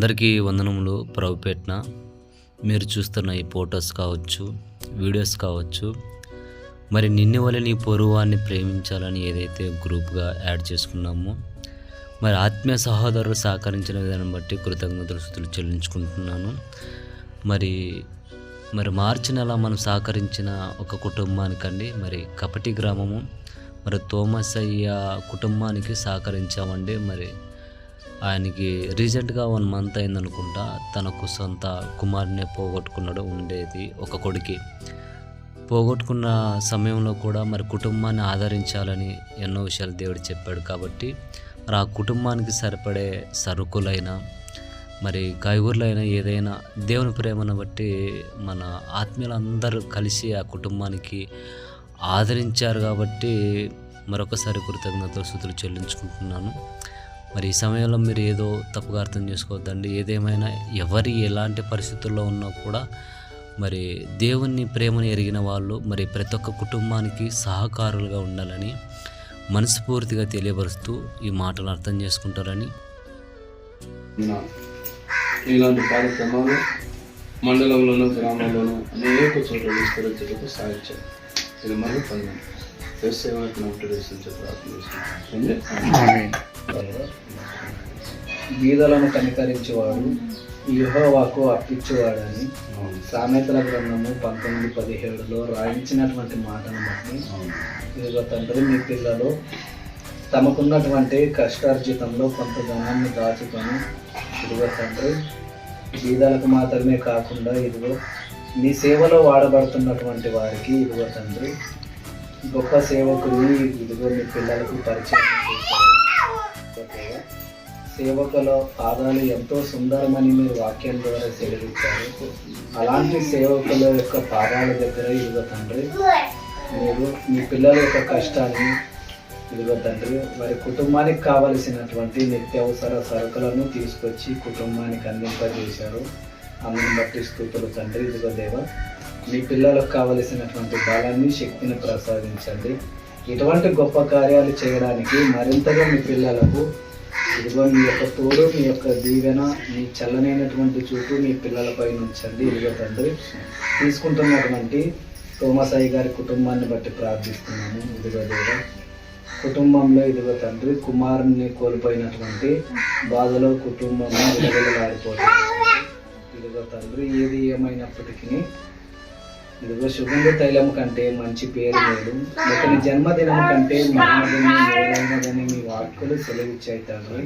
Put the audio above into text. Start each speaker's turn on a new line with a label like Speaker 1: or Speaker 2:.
Speaker 1: అందరికీ వందనములు ప్రభుపేట్న. మీరు చూస్తున్న ఈ ఫొటోస్ కావచ్చు వీడియోస్ కావచ్చు మరి నిన్ను వల్ల నీ పొరువాన్ని ప్రేమించాలని ఏదైతే గ్రూప్గా యాడ్ చేసుకున్నామో మరి ఆత్మీయ సహోదరులు సహకరించిన విధానం బట్టి కృతజ్ఞతలు స్థుతులు చెల్లించుకుంటున్నాను. మరి మరి మార్చి నెల మనం సహకరించిన ఒక కుటుంబానికండి మరి కపటి గ్రామము మరి తోమస్ అయ్య కుటుంబానికి సహకరించామండి మరి ఆయనకి రీసెంట్గా వన్ మంత్ అయిందనుకుంటా తనకు సొంత కుమారునే పోగొట్టుకున్నాడు ఉండేది ఒక కొడుకి. పోగొట్టుకున్న సమయంలో కూడా మరి కుటుంబాన్ని ఆదరించాలని ఎన్నో విషయాలు దేవుడు చెప్పాడు కాబట్టి మరి ఆ కుటుంబానికి సరిపడే సరుకులైనా మరి కాయగూరలైనా ఏదైనా దేవుని ప్రేమను బట్టి మన ఆత్మీయులందరూ కలిసి ఆ కుటుంబానికి ఆదరించారు కాబట్టి మరొకసారి కృతజ్ఞతలు స్థుతులు చెల్లించుకుంటున్నాను. మరి ఈ సమయంలో మీరు ఏదో తప్పుగా అర్థం చేసుకోవద్దండి. ఏదేమైనా ఎవరి ఎలాంటి పరిస్థితుల్లో ఉన్నా కూడా మరి దేవుని ప్రేమను ఎరిగిన వాళ్ళు మరి ప్రతి ఒక్క కుటుంబానికి సహకారులుగా ఉండాలని మనస్ఫూర్తిగా తెలియపరుస్తూ ఈ మాటలు అర్థం చేసుకుంటారని.
Speaker 2: ఇలాంటి కార్యక్రమాలు మండలంలోను గ్రామాల్లోనూ అనేక చోట్ల విస్తరించడానికి సాధించారు. ఇది మనం పొందాం వ్యవసాయం నోటిఫికేషన్ ప్రార్థన చేసుకుంటాం
Speaker 3: బీదలను కనికరించేవాడు యెహోవాకు అప్పించేవాడని సామెతల గ్రంథము పంతొమ్మిది పదిహేడులో రాయించినటువంటి మాటను బట్టి ఇదిగో తండ్రి మీ పిల్లలు తమకున్నటువంటి కష్టార్జితంలో కొంత ధనాన్ని దాచుకొని ఇదిగో తండ్రి బీదలకు మాత్రమే కాకుండా ఇదిగో మీ సేవలో వాడబడుతున్నటువంటి వారికి ఇదిగో తండ్రి గొప్ప సేవకుని ఇదిగో మీ పిల్లలకు పరిచయం చేశారు. ఓకేగా? సేవకులో పాదాలు ఎంతో సుందరమని మీరు వాక్యం ద్వారా సెలవిచ్చారు అలాంటి సేవకుల యొక్క పాదాల దగ్గర ఇదిగో తండ్రి మీరు మీ పిల్లల యొక్క కష్టాన్ని ఇదిగో తండ్రి వారి కుటుంబానికి కావలసినటువంటి నిత్యావసర సరుకులను తీసుకొచ్చి కుటుంబానికి అందింపజేశారు అందుని బట్టి స్థుతులు తండ్రి ఇదిగో దేవ మీ పిల్లలకు కావలసినటువంటి బలాన్ని శక్తిని ప్రసాదించండి ఇటువంటి గొప్ప కార్యాలు చేయడానికి మరింతగా మీ పిల్లలకు ఇదిగో మీ యొక్క తోడు మీ యొక్క దీవెన మీ చల్లనైనటువంటి చూపు మీ పిల్లలపై ఉంచండి. ఇదిగో తండ్రి తీసుకుంటున్నటువంటి తోమసాయి గారి కుటుంబాన్ని బట్టి ప్రార్థిస్తున్నాము. ఇదిగో దేవ కుటుంబంలో ఇదిగో తండ్రి కుమారుని కోల్పోయినటువంటి బాధలో కుటుంబం విడగలలాడిపోతుంది ఇదిగో తండ్రి ఏది ఏమైనప్పటికీ ఇదిగో సుగంధ తైలం కంటే మంచి పేరు లేదు. ఒకరి జన్మదినం కంటే మరణదినం మేలైనదని మీ వాక్కులు సెలవిచ్చాయి తండ్రి